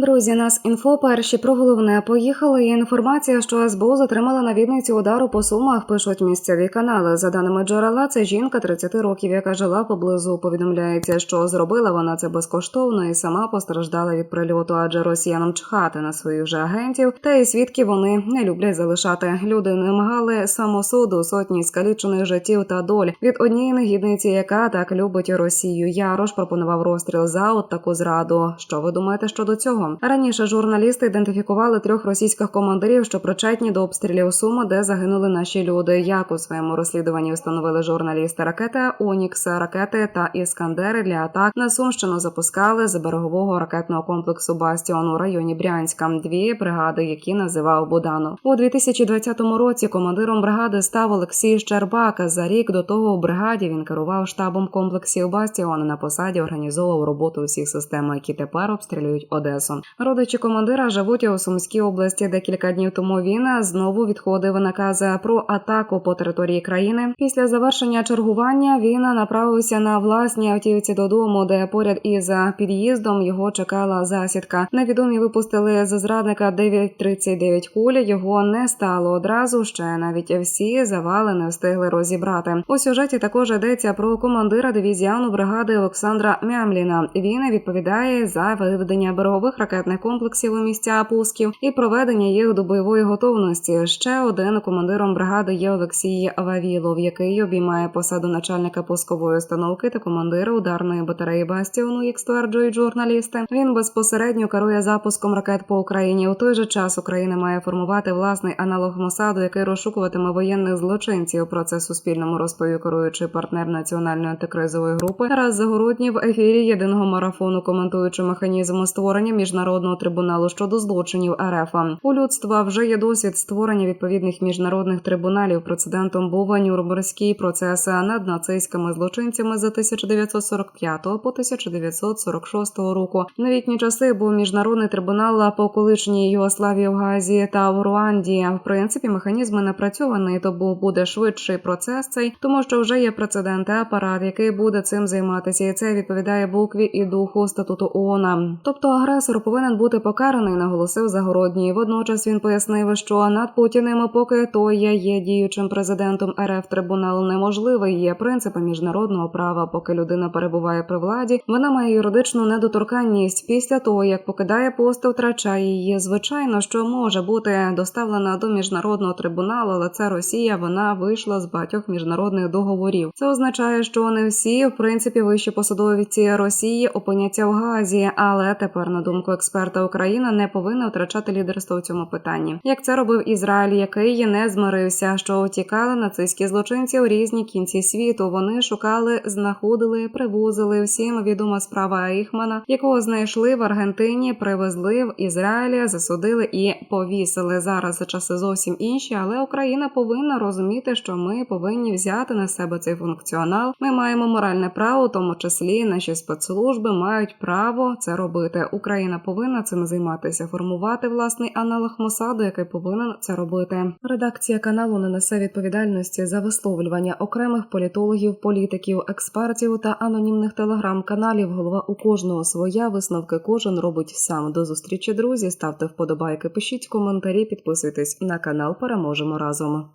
Друзі, нас інфо перші про головне поїхали. Є інформація, що СБУ затримала на Вінниці удару по сумах. Пишуть місцеві канали. За даними джерела, це жінка 30 років, яка жила поблизу. Повідомляється, що зробила вона це безкоштовно і сама постраждала від прильоту, адже росіянам чхати на своїх же агентів. Та і свідки вони не люблять залишати. Люди не вимагали самосуду сотні скалічених життів та доль від однієї негідниці, яка так любить Росію. Ярош пропонував розстріл за от таку зраду. Що ви думаєте щодо цього? Раніше журналісти ідентифікували трьох російських командирів, що причетні до обстрілів Суми, де загинули наші люди. Як у своєму розслідуванні встановили журналісти ракети Онікс, ракети та іскандери для атак на Сумщину запускали з берегового ракетного комплексу Бастіон у районі Брянська. Дві бригади, які називав Буданов. У 2020 році командиром бригади став Олексій Щербак. За рік до того у бригаді він керував штабом комплексів Бастіон на посаді організовував роботу усіх систем, які тепер обстрілюють Одесу. Родичі командира живуть у Сумській області. Декілька днів тому він знову відходив накази про атаку по території країни. Після завершення чергування він направився на власній автівці додому, де поряд із під'їздом його чекала засідка. Невідомі випустили з зрадника 9.39 куль. Його не стало одразу. Ще навіть всі завали не встигли розібрати. У сюжеті також йдеться про командира дивізіану бригади Олександра Мямліна. Він відповідає за виведення берегових ракетних комплексів у місця пусків і проведення їх до бойової готовності. Ще один командиром бригади є Олексій Вавілов, який обіймає посаду начальника пускової установки та командира ударної батареї Бастіону, як стверджують журналісти. Він безпосередньо керує запуском ракет по Україні. У той же час Україна має формувати власний аналог Мосаду, який розшукуватиме воєнних злочинців. Про це суспільному розповів керуючий партнер національної антикризової групи Тарас Загородній в ефірі єдиного марафону, коментуючи механізм створення міжнародного трибуналу щодо злочинів РФ. У людства вже є досвід створення відповідних міжнародних трибуналів. Прецедентом був Нюрнберзький процес над нацистськими злочинцями з 1945 по 1946 року. В новітні часи був міжнародний трибунал по колишній Югославії в Газі та в Руанді. В принципі, механізм напрацьований, то буде швидший процес цей, тому що вже є прецеденти апарат, який буде цим займатися, і це відповідає букві і духу статуту ООН. Тобто агресор повинен бути покараний, наголосив Загородній. Водночас він пояснив, що над Путіним, поки той є діючим президентом РФ трибунал неможливий. Є принципи міжнародного права. Поки людина перебуває при владі, вона має юридичну недоторканність. Після того як покидає пост, втрачає її. Звичайно, що може бути доставлена до міжнародного трибуналу, але це Росія. Вона вийшла з багатьох міжнародних договорів. Це означає, що не всі, в принципі, вищі посадовці Росії опиняться в Газі, але тепер, на думку експерта, Україна не повинна втрачати лідерство у цьому питанні. Як це робив Ізраїль, який не змирився, що утікали нацистські злочинці у різні кінці світу. Вони шукали, знаходили, привозили. Всім відома справа Айхмана, якого знайшли в Аргентині, привезли в Ізраїлі, засудили і повісили. Зараз часи зовсім інші, але Україна повинна розуміти, що ми повинні взяти на себе цей функціонал. Ми маємо моральне право, у тому числі наші спецслужби мають право це робити. Повинна цим займатися, формувати власний аналог Мосаду, який повинен це робити. Редакція каналу не несе відповідальності за висловлювання окремих політологів, політиків, експертів та анонімних телеграм-каналів. Голова у кожного своя висновки кожен робить сам. До зустрічі, друзі. Ставте вподобайки, пишіть коментарі, підписуйтесь на канал. Переможемо разом.